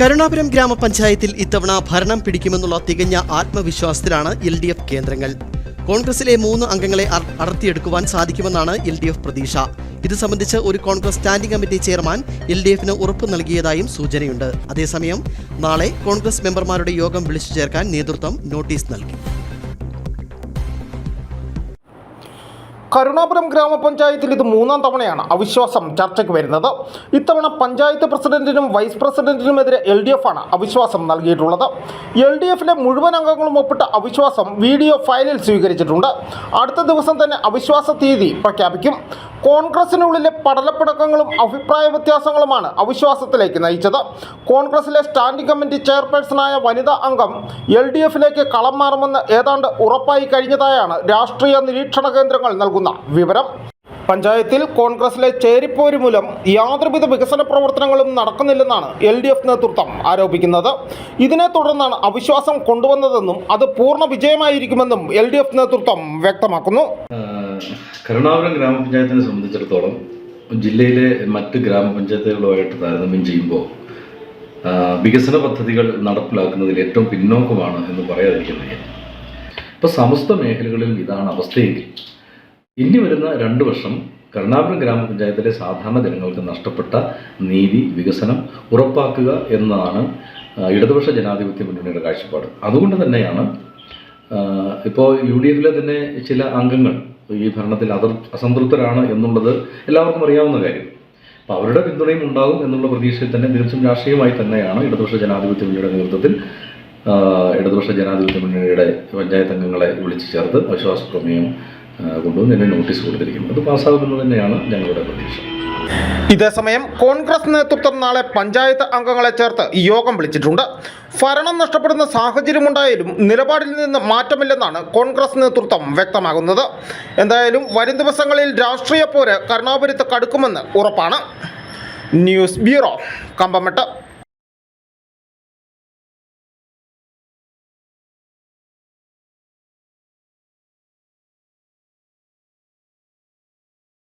കരുണാപുരം ഗ്രാമപഞ്ചായത്തിൽ ഇത്തവണ ഭരണം പിടിക്കുമെന്നുള്ള തികഞ്ഞ ആത്മവിശ്വാസത്തിലാണ് എൽ ഡി എഫ് കേന്ദ്രങ്ങൾ. കോൺഗ്രസിലെ മൂന്ന് അംഗങ്ങളെ അടർത്തിയെടുക്കുവാൻ സാധിക്കുമെന്നാണ് എൽ ഡി എഫ് പ്രതീക്ഷ. ഇത് സംബന്ധിച്ച് ഒരു Congress standing committee chairman L D എഫിന് ഉറപ്പ് നൽകിയതായും സൂചനയുണ്ട്. അതേസമയം നാളെ കോൺഗ്രസ് മെമ്പർമാരുടെ യോഗം വിളിച്ചു ചേർക്കാൻ നേതൃത്വം നോട്ടീസ് നൽകി. കരുണാപുരം ഗ്രാമപഞ്ചായത്തിൽ ഇത് മൂന്നാം തവണയാണ് അവിശ്വാസം ചർച്ചയ്ക്ക് വരുന്നത്. ഇത്തവണ പഞ്ചായത്ത് പ്രസിഡന്റിനും വൈസ് പ്രസിഡന്റിനുമെതിരെ എൽ ഡി എഫ് ആണ് അവിശ്വാസം നൽകിയിട്ടുള്ളത്. എൽ ഡി എഫിലെ മുഴുവൻ അംഗങ്ങളും ഒപ്പിട്ട അവിശ്വാസം വീഡിയോ ഫയലിൽ സ്വീകരിച്ചിട്ടുണ്ട്. അടുത്ത ദിവസം തന്നെ അവിശ്വാസ തീയതി പ്രഖ്യാപിക്കും. കോൺഗ്രസിനുള്ളിലെ പടലപ്പിടക്കങ്ങളും അഭിപ്രായ വ്യത്യാസങ്ങളുമാണ് അവിശ്വാസത്തിലേക്ക് നയിച്ചത്. കോൺഗ്രസിലെ സ്റ്റാൻഡിംഗ് കമ്മിറ്റി ചെയർപേഴ്സണായ വനിതാ അംഗം എൽ ഡി എഫിലേക്ക് കളം മാറുമെന്ന് ഏതാണ്ട് ഉറപ്പായി കഴിഞ്ഞതായാണ് രാഷ്ട്രീയ നിരീക്ഷണ കേന്ദ്രങ്ങൾ നൽകുന്ന വിവരം. പഞ്ചായത്തിൽ കോൺഗ്രസിലെ ചേരിപ്പോര് മൂലം യാതൊരുവിധ വികസന പ്രവർത്തനങ്ങളും നടക്കുന്നില്ലെന്നാണ് എൽ ഡി എഫ് നേതൃത്വം ആരോപിക്കുന്നത്. ഇതിനെ തുടർന്നാണ് അവിശ്വാസം കൊണ്ടുവന്നതെന്നും അത് പൂർണ വിജയമായിരിക്കുമെന്നും എൽ ഡി എഫ് നേതൃത്വം വ്യക്തമാക്കുന്നു. കരുണാപുരം ഗ്രാമപഞ്ചായത്തിനെ സംബന്ധിച്ചിടത്തോളം ജില്ലയിലെ മറ്റ് ഗ്രാമപഞ്ചായത്തുകളുമായിട്ട് താരതമ്യം ചെയ്യുമ്പോൾ വികസന പദ്ധതികൾ നടപ്പിലാക്കുന്നതിൽ ഏറ്റവും പിന്നോക്കമാണ് എന്ന് പറയാതിരിക്കുന്നത് ഇപ്പോൾ സമസ്ത മേഖലകളിൽ ഇതാണ് അവസ്ഥയെങ്കിൽ ഇനി വരുന്ന രണ്ട് വർഷം കരുണാപുരം ഗ്രാമപഞ്ചായത്തിലെ സാധാരണ ജനങ്ങൾക്ക് നഷ്ടപ്പെട്ട നീതി വികസനം ഉറപ്പാക്കുക എന്നതാണ് ഇടതുപക്ഷ ജനാധിപത്യ മുന്നണിയുടെ കാഴ്ചപ്പാട്. അതുകൊണ്ട് തന്നെയാണ് ഇപ്പോൾ യു ഡി എഫിലെ തന്നെ ചില അംഗങ്ങൾ ഈ ഭരണത്തിൽ അതൃ അസംതൃപ്തരാണ് എന്നുള്ളത് എല്ലാവർക്കും അറിയാവുന്ന കാര്യം. അപ്പോൾ അവരുടെ പിന്തുണയും ഉണ്ടാകും എന്നുള്ള പ്രതീക്ഷയിൽ തന്നെ തീർച്ചയായും രാഷ്ട്രീയമായി തന്നെയാണ് ഇടതുപക്ഷ ജനാധിപത്യ മുന്നണിയുടെ നേതൃത്വത്തിൽ ഇടതുപക്ഷ ജനാധിപത്യ മുന്നണിയുടെ പഞ്ചായത്ത് അംഗങ്ങളെ വിളിച്ചു ചേർത്ത് അവിശ്വാസ പ്രമേയം കൊണ്ടുവന്ന് എന്നെ നോട്ടീസ് കൊടുത്തിരിക്കുന്നു അത് പാസ്സാകുമെന്ന് തന്നെയാണ് ഞങ്ങളുടെ പ്രതീക്ഷ. ഇതേസമയം കോൺഗ്രസ് നേതൃത്വം നാളെ പഞ്ചായത്ത് അംഗങ്ങളെ ചേർത്ത് യോഗം വിളിച്ചിട്ടുണ്ട്. ഭരണം നഷ്ടപ്പെടുന്ന സാഹചര്യമുണ്ടായാലും നിലപാടിൽ നിന്ന് മാറ്റമില്ലെന്നാണ് കോൺഗ്രസ് നേതൃത്വം വ്യക്തമാകുന്നത്. എന്തായാലും വരും ദിവസങ്ങളിൽ രാഷ്ട്രീയ പോര് കരുണാപുരത്ത് കടുക്കുമെന്ന് ഉറപ്പാണ്. News bureau Kambammettu.